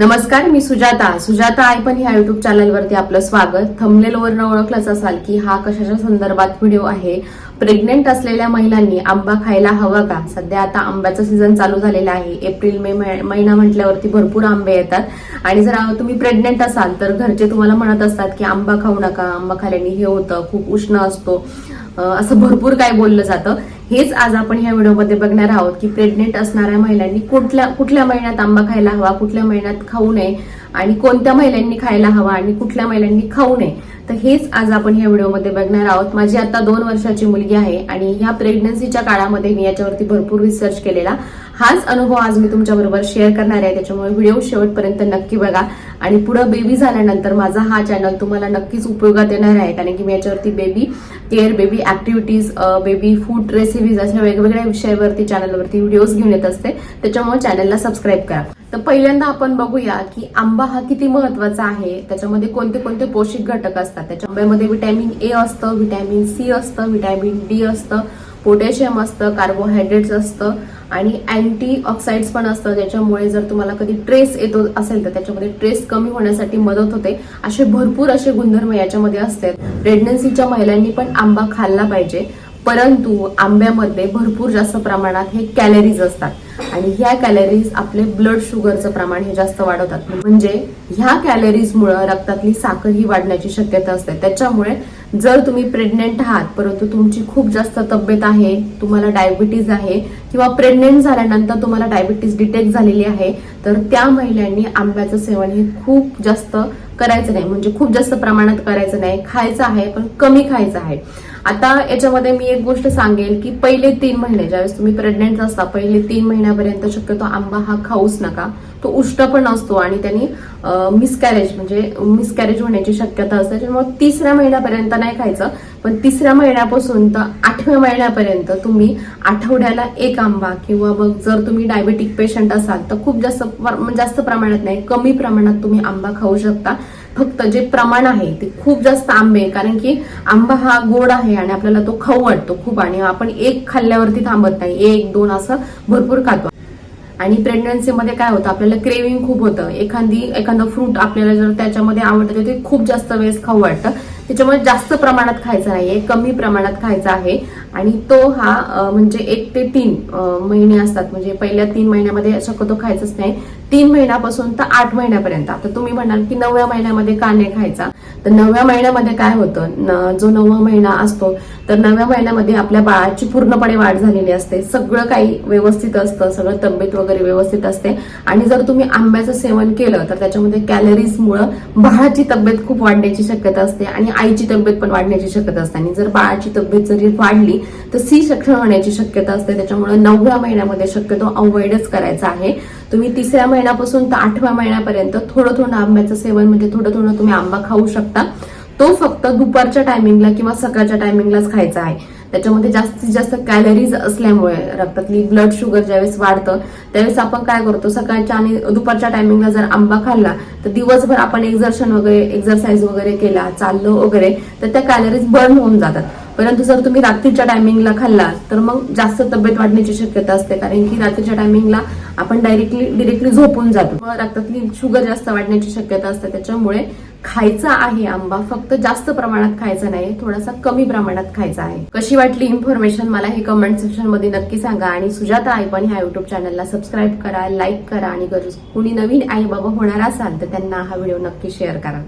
नमस्कार मी सुजाता. सुजाता आय पण ह्या युट्यूब चॅनलवरती आपलं स्वागत. थंबलेलवरनं ओळखलंच असाल की हा कशाच्या संदर्भात व्हिडिओ आहे? प्रेग्नेंट असलेल्या महिलांनी आंबा खायला हवा का? सध्या आता आंब्याचा सीझन चालू झालेला आहे. एप्रिल मे महिना म्हटल्यावरती भरपूर आंबे येतात. आणि जर तुम्ही प्रेग्नेंट असाल तर घरचे तुम्हाला म्हणत असतात की आंबा खाऊ नका. आंबा खाल्याने हे होतं खूप उष्ण असतो. असं भरपूर काय बोललं जातं. हेच आज आपण ह्या व्हिडिओमध्ये बघणार आहोत की प्रेग्नेंट असणाऱ्या महिलांनी कुठल्या कुठल्या महिन्यात आंबा खायला हवा कुठल्या महिन्यात खाऊ नये आणि कोणत्या महिलांनी खायला हवा आणि कुठल्या महिलांनी खाऊ नये. तर हेच आज आपण ह्या व्हिडिओमध्ये बघणार आहोत. माझी आता दोन वर्षाची मुलगी आहे आणि ह्या प्रेग्नन्सीच्या काळामध्ये मी याच्यावरती भरपूर रिसर्च केलेला. हाच अनुभव आज मी तुमच्या बरोबर शेअर करणार आहे. त्याच्यामुळे व्हिडिओ शेवटपर्यंत नक्की बघा. आणि पुढं बेबी झाल्यानंतर माझा हा चॅनल तुम्हाला नक्कीच उपयोगात येणार आहे. कारण की मी याच्यावरती baby care baby activities baby food recipes अशा वेगवेगळ्या विषयावरती चॅनलवरती व्हिडिओज घेऊन येत असते. त्याच्यामुळे चॅनलला सबस्क्राईब करा. तर पहिल्यांदा आपण बघूया की आंबा हा किती महत्त्वाचा आहे. त्याच्यामध्ये कोणते कोणते पोषक घटक असतात? त्याच्या आंब्यामध्ये व्हिटॅमिन ए असतं व्हिटॅमिन सी असतं व्हिटॅमिन डी असतं पोटॅशियम असतं कार्बोहायड्रेट्स असतं आणि अँटी ऑक्साइड्स पण असतं ज्याच्यामुळे जर तुम्हाला कधी ट्रेस येतो असेल तर त्याच्यामध्ये ट्रेस कमी होण्यासाठी मदत होते. असे भरपूर असे गुणधर्म याच्यामध्ये असतात. प्रेग्नन्सीच्या महिलांनी पण आंबा खाल्ला पाहिजे. परंतु आंब्यामध्ये भरपूर जास्त प्रमाणात हे कॅलरीज असतात. आणि ह्या कॅलरीज आपले ब्लड शुगरचं प्रमाण हे जास्त वाढवतात. म्हणजे ह्या कॅलरीजमुळे रक्तातली साखर ही वाढण्याची शक्यता असते. त्याच्यामुळे जर तुम्ही प्रेग्नेंट आहात परंतु तुमची खूप जास्त तब्येत आहे तुम्हाला डायबिटीज आहे किंवा प्रेग्नेंट झाल्यानंतर तुम्हाला डायबिटीज डिटेक्ट झालेली आहे तर त्या महिलांनी आंब्याचं सेवन हे खूप जास्त करायचं नाही. म्हणजे खूप जास्त प्रमाणात करायचं नाही. खायचं आहे पण कमी खायचं आहे. आता याच्यामध्ये मी एक गोष्ट सांगेल की पहिले तीन महिने ज्यावेळेस तुम्ही प्रेग्नेंट असता पहिले तीन महिन्यापर्यंत शक्यतो आंबा हा खाऊच नका. तो उष्ट पण असतो आणि त्यांनी मिसकॅरेज म्हणजे मिसकॅरेज होण्याची शक्यता असते. त्याच्यामुळे तिसऱ्या महिन्यापर्यंत नाही खायचं. पण तिसऱ्या महिन्यापासून तर आठव्या महिन्यापर्यंत तुम्ही आठवड्याला एक आंबा किंवा मग जर तुम्ही डायबेटिक पेशंट असाल तर खूप जास्त म्हणजे जास्त प्रमाणात नाही कमी प्रमाणात तुम्ही आंबा खाऊ शकता. फक्त जे प्रमाण आहे ते खूप जास्त आंबे कारण की आंबा हा गोड आहे आणि आपल्याला तो खाऊ वाटतो खूप आणि आपण एक खाल्ल्यावरती थांबत नाही. एक दोन असं भरपूर खातो. आणि प्रेग्नन्सीमध्ये काय होतं? आपल्याला क्रेविंग खूप होतं. एखादी एखादं फ्रूट आपल्याला जर त्याच्यामध्ये आवडतं ते खूप जास्त वेळेस खाऊ वाटतं. त्याच्यामुळे जास्त प्रमाणात खायचं नाहीये कमी प्रमाणात खायचं आहे. आणि तो हा म्हणजे एक ते तीन महिने असतात. म्हणजे पहिल्या तीन महिन्यामध्ये शक्यतो खायचंच नाही. तीन महिन्यापासून तर आठ महिन्यापर्यंत. आता तुम्ही म्हणाल की नवव्या महिन्यामध्ये का नाही खायचा. तर नवव्या महिन्यामध्ये काय होतं? न- जो नववा महिना असतो तर नवव्या महिन्यामध्ये आपल्या बाळाची पूर्णपणे वाढ झालेली असते. सगळं काही व्यवस्थित असतं. सगळं तब्येत वगैरे व्यवस्थित असते. आणि जर तुम्ही आंब्याचं सेवन केलं तर त्याच्यामध्ये कॅलरीजमुळं बाळाची तब्येत खूप वाढण्याची शक्यता असते आणि आईची तब्येत पण वाढण्याची शक्यता असते. आणि जर बाळाची तब्येत जरी वाढली तर सी सेक्शन होण्याची शक्यता असते. त्याच्यामुळे नवव्या महिन्यामध्ये शक्यतो अवॉइडच करायचा आहे. तुम्ही तिसऱ्या महिन्यापासून तर आठव्या महिन्यापर्यंत थोडं थोडं आंब्याचं सेवन म्हणजे थोडं थोडं तुम्ही आंबा खाऊ शकता. तो फक्त दुपारच्या टायमिंगला किंवा सकाळच्या टायमिंगलाच खायचा आहे. त्याच्यामध्ये जास्तीत जास्त कॅलरीज असल्यामुळे रक्तातली ब्लड शुगर ज्यावेळेस वाढतं त्यावेळेस आपण काय करतो? सकाळच्या आणि दुपारच्या टायमिंगला जर आंबा खाल्ला तर दिवसभर आपण एक्झर्शन वगैरे एक्झरसाईज वगैरे केला चाललो वगैरे तर त्या कॅलरीज बर्न होऊन जातात. परंतु जर तुम्ही रात्रीच्या टायमिंगला खाल्ला तर मग जास्त तब्येत वाढण्याची शक्यता असते. कारण की रात्रीच्या टायमिंगला आपण डायरेक्टली डिरेक्टली झोपून जातो. मग रक्तातली शुगर जास्त वाढण्याची शक्यता असते. त्याच्यामुळे खायचा आहे आंबा फक्त जास्त प्रमाणात खायचा नाही थोडासा कमी प्रमाणात खायचा आहे. कशी वाटली इन्फॉर्मेशन मला हे कमेंट सेक्शनमध्ये नक्की सांगा. आणि सुजाता आई पण ह्या युट्यूब चॅनलला सबस्क्राईब करा लाईक करा. आणि गरज कुणी नवीन आई बाबा होणार असाल तर त्यांना हा व्हिडिओ नक्की शेअर करा.